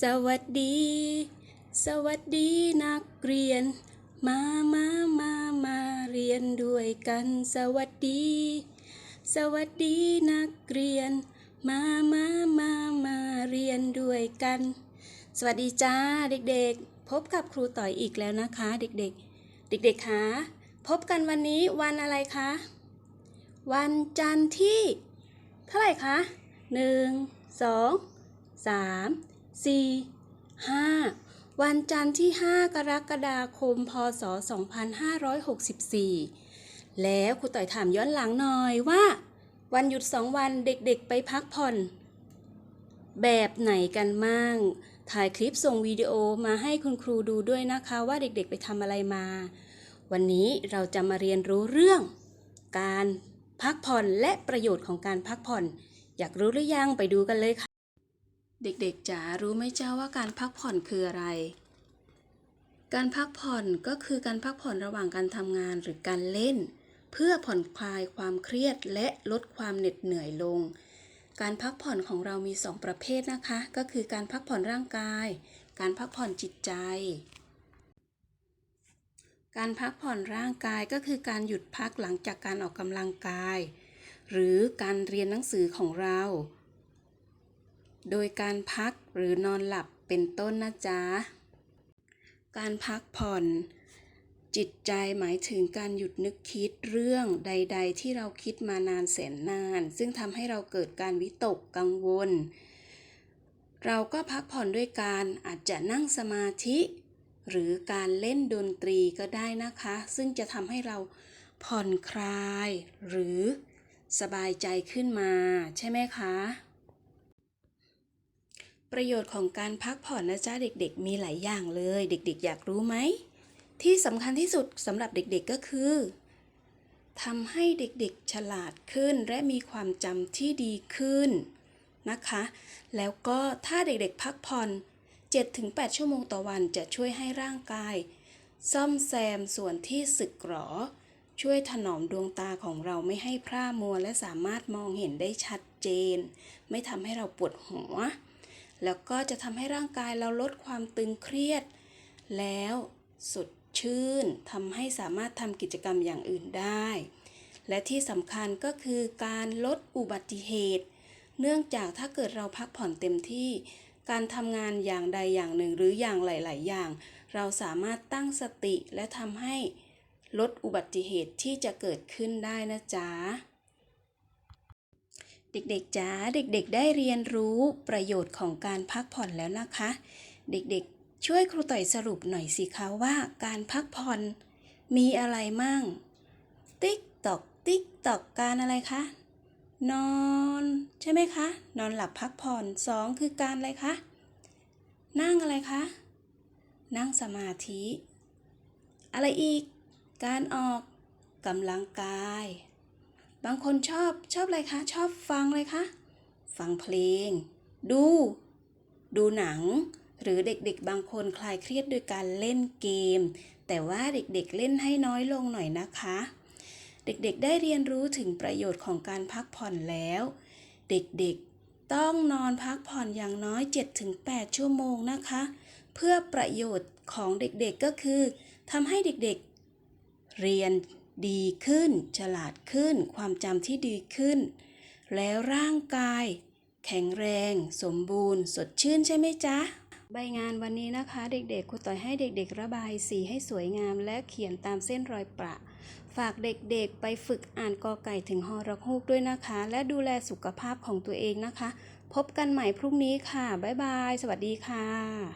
สวัสดี สวัสดีนักเรียน มามามามาเรียนด้วยกัน สวัสดี สวัสดีนักเรียน มามามามาเรียนด้วยกัน สวัสดีจ้าเด็กๆ พบกับครูต่อยอีกแล้วนะคะ เด็กๆ เด็กๆคะพบกันวันนี้วันอะไรคะ วันจันทร์ที่ เท่าไหร่คะหนึ่งสองสาม สี่ห้าวันจันทร์ที่ 5 กรกฎาคม พศ 2564 แล้วครูต่อยถามย้อนหลังหน่อยว่า วันหยุดสองวันเด็กๆไปพักผ่อน แบบไหนกันมั่ง ถ่ายคลิปส่งวิดีโอมาให้คุณครูดูด้วยนะคะว่าเด็กๆไปทำอะไรมา วันนี้เราจะมาเรียนรู้เรื่อง การพักผ่อนและประโยชน์ของการพักผ่อน อยากรู้หรือยังไปดูกันเลยค่ะ เด็กๆจ๋ารู้ไหมเจ้าว่าการพักผ่อนคืออะไร การพักผ่อนก็คือการพักผ่อนระหว่างการทำงานหรือการเล่น เพื่อผ่อนคลายความเครียดและลดความเหน็ดเหนื่อยลง การพักผ่อนของเรามีสองประเภทนะคะ ก็คือการพักผ่อนร่างกาย การพักผ่อนจิตใจ การพักผ่อนร่างกายก็คือการหยุดพักหลังจากการออกกำลังกาย หรือการเรียนหนังสือของเรา โดยการพักหรือนอนหลับเป็นต้นนะจ๊ะ การพักผ่อน จิตใจหมายถึงการหยุดนึกคิดเรื่องใด ๆ ที่เราคิดมานานแสนนาน ซึ่งทำให้เราเกิดการวิตกกังวล เราก็พักผ่อนด้วยการอาจจะนั่งสมาธิ หรือการเล่นดนตรีก็ได้นะคะ ซึ่งจะทำให้เราผ่อนคลาย หรือสบายใจขึ้นมาใช่ไหมคะ ประโยชน์ของการพักผ่อนนะจ๊ะเด็กๆ มีหลายอย่างเลย เด็ก ๆ อยากรู้ไหม ที่สำคัญที่สุดสำหรับเด็กๆก็คือทำให้เด็กๆฉลาดขึ้นและมีความจำที่ดีขึ้นนะคะ แล้วก็ถ้าเด็กๆพักผ่อน 7-8 ชั่วโมงต่อวันจะช่วยให้ร่างกาย ซ่อมแซมส่วนที่สึกหรอ ช่วยถนอมดวงตาของเราไม่ให้พร่ามัวและสามารถมองเห็นได้ชัดเจน ไม่ทำให้เราปวดหัว แล้วก็จะทำให้ร่างกายเราลดความตึงเครียด แล้วสดชื่นทำให้สามารถทำกิจกรรมอย่างอื่นได้ และที่สำคัญก็คือการลดอุบัติเหตุ เนื่องจากถ้าเกิดเราพักผ่อนเต็มที่ การทำงานอย่างใดอย่างหนึ่งหรืออย่างหลาย ๆ อย่าง เราสามารถตั้งสติและทำให้ลดอุบัติเหตุที่จะเกิดขึ้นได้นะจ๊ะ เด็กๆจ๋าเด็กๆ ได้เรียนรู้ประโยชน์ของการพักผ่อนแล้วนะคะ เด็กๆ ช่วยครูต่อยสรุปหน่อยสิคะว่าการพักผ่อนมีอะไรมั่ง ติ๊กตอกติ๊กตอกการอะไรคะ นอน ใช่ไหมคะ นอนหลับพักผ่อนสองคือการอะไรคะ นั่งอะไรคะ นั่งสมาธิ อะไรอีก การออกกำลังกาย บางคนชอบชอบอะไรคะ ชอบฟังเลยคะฟังเพลง ดู ดูหนัง หรือเด็กๆ บางคนคลายเครียดโดยการเล่นเกม แต่ว่าเด็กๆเล่นให้น้อยลงหน่อยนะคะ เด็กๆได้เรียนรู้ถึงประโยชน์ของการพักผ่อนแล้ว เด็กๆต้องนอนพักผ่อนอย่างน้อย 7-8 ชั่วโมงนะคะ เพื่อประโยชน์ของเด็กๆก็คือทำให้เด็กๆเรียน ดีขึ้น ฉลาดขึ้น ความจำที่ดีขึ้น แล้วร่างกาย แข็งแรง สมบูรณ์ สดชื่นใช่ไหมจ๊ะ ใบงานวันนี้นะคะ เด็กๆครูต่อยให้เด็กๆ ระบายสีให้สวยงาม และเขียนตามเส้นรอยประ ฝากเด็กๆ ไปฝึกอ่านกอไก่ถึงฮอระฮูกด้วยนะคะ และดูแลสุขภาพของตัวเองนะคะ พบกันใหม่พรุ่งนี้ค่ะ บ๊ายบาย สวัสดีค่ะ